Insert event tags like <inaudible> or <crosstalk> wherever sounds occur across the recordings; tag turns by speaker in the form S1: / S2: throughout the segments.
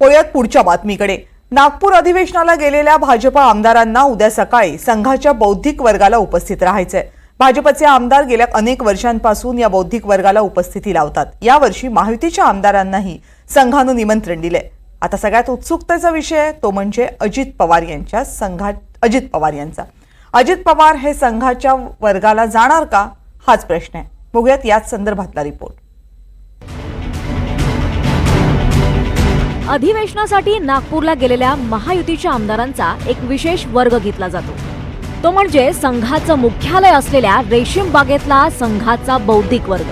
S1: वळूयात पुढच्या बातमीकडे. नागपूर अधिवेशनाला गेलेल्या भाजपा आमदारांना उद्या सकाळी संघाच्या बौद्धिक वर्गाला उपस्थित राहायचंय. भाजपचे आमदार गेल्या अनेक वर्षांपासून या बौद्धिक वर्गाला उपस्थिती लावतात. यावर्षी महायुतीच्या आमदारांनाही संघानं निमंत्रण दिलंय. आता सगळ्यात उत्सुकतेचा विषय तो म्हणजे अजित पवार यांच्या संघात अजित पवार यांचा. अजित पवार हे संघाच्या वर्गाला जाणार का? हाच प्रश्न आहे. बघूयात याच संदर्भातला रिपोर्ट
S2: अधिवेशनासाठी नागपूरला गेलेल्या महायुतीच्या आमदारांचा एक विशेष वर्ग घेतला जातो. तो म्हणजे संघाचं मुख्यालय असलेल्या रेशीम बागेतला संघाचा बौद्धिक वर्ग.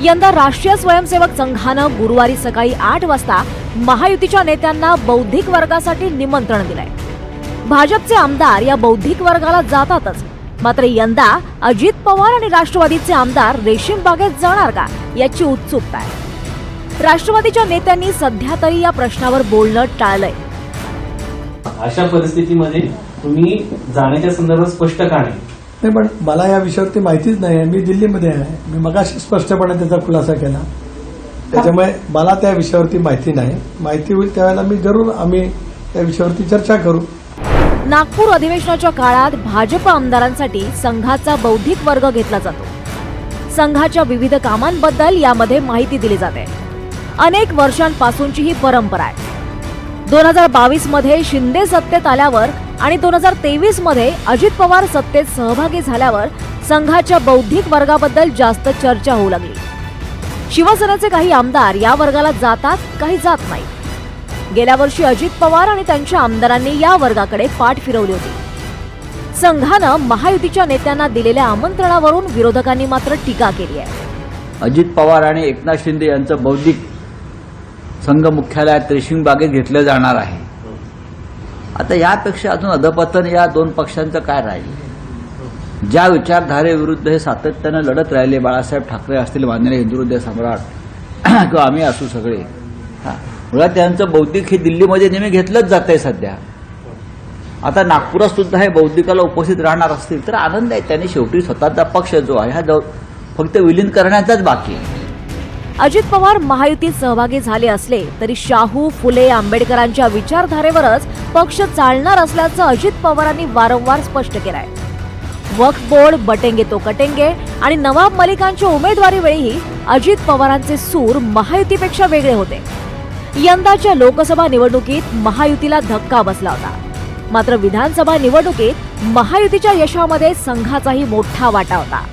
S2: यंदा राष्ट्रीय स्वयंसेवक संघानं गुरुवारी सकाळी आठ वाजता महायुतीच्या नेत्यांना बौद्धिक वर्गासाठी निमंत्रण दिलंय. भाजपचे आमदार या बौद्धिक वर्गाला जातातच. मात्र यंदा अजित पवार आणि राष्ट्रवादीचे आमदार रेशीम बागेत जाणार का याची उत्सुकता आहे. राष्ट्रवादीच्या नेत्यांनी सध्या तरी या प्रश्नावर बोलणं टाळलंय.
S3: अशा परिस्थितीमध्ये तुम्ही जाण्याच्या संदर्भात स्पष्ट का नाही?
S4: नाही पण मला या विषयावरती माहितीच नाही आहे. मी दिल्लीमध्ये आहे. मी मगाशी स्पष्टपणे त्याचा खुलासा केला. त्याच्यामुळे मला त्या विषयावरती माहिती नाही. माहिती होईल त्यावेळेला मी जरूर आम्ही त्या विषयावरती चर्चा करू.
S2: नागपूर अधिवेशनाच्या काळात भाजप आमदारांसाठी संघाचा बौद्धिक वर्ग घेतला जातो. संघाच्या विविध कामांबद्दल यामध्ये माहिती दिली जाते. अनेक वर्षांपासूनची ही परंपरा आहे. दोन हजार बावीसमध्ये शिंदे सत्तेत आल्यावर आणि दोन हजार तेवीसमध्ये अजित पवार सत्तेत सहभागी झाल्यावर संघाच्या बौद्धिक वर्गाबद्दल जास्त चर्चा होऊ लागली. शिवसेनेचे काही आमदार या वर्गाला जातात काही जात नाही. गेल्या वर्षी अजित पवार आणि त्यांच्या आमदारांनी या वर्गाकडे पाठ फिरवली होती. संघानं महायुतीच्या नेत्यांना दिलेल्या आमंत्रणावरून विरोधकांनी मात्र टीका केली आहे.
S5: अजित पवार आणि एकनाथ शिंदे यांचं बौद्धिक संघ मुख्यालयात रेशीम बागेत घेतलं जाणार आहे. आता यापेक्षा अजून अधपतन या दोन पक्षांचं काय राहील? ज्या विचारधारेविरुद्ध हे सातत्यानं लढत राहिले बाळासाहेब ठाकरे असतील माननीय हिंदुहृदय सम्राट <coughs> किंवा आम्ही असू सगळे. हा. मुळात त्यांचं बौद्धिक हे दिल्लीमध्ये नेहमी घेतलंच जात आहे सध्या. आता नागपुरात सुद्धा हे बौद्धिकाला उपस्थित राहणार असतील तर आनंद आहे. त्यांनी शेवटी स्वतःचा पक्ष जो आहे हा फक्त विलीन करण्याचाच बाकी आहे.
S2: अजित पवार महायुतीत सहभागी झाले असले तरी शाहू फुले आंबेडकरांच्या विचारधारेवरच पक्ष चालणार असल्याचं अजित पवारांनी वारंवार स्पष्ट केलंय. वक्फ बोर्ड बटेंगे तो कटेंगे आणि नवाब मलिकांच्या उमेदवारी वेळीही अजित पवारांचे सूर महायुतीपेक्षा वेगळे होते. यंदाच्या लोकसभा निवडणुकीत महायुतीला धक्का बसला होता. मात्र विधानसभा निवडणुकीत महायुतीच्या यशामध्ये संघाचाही मोठा वाटा होता.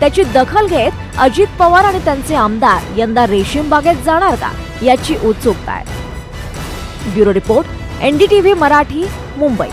S2: त्याची दखल घेत अजित पवार आणि त्यांचे आमदार यंदा रेशीम बागेत जाणार का याची उत्सुकता आहे. Bureau report NDTV Marathi Mumbai.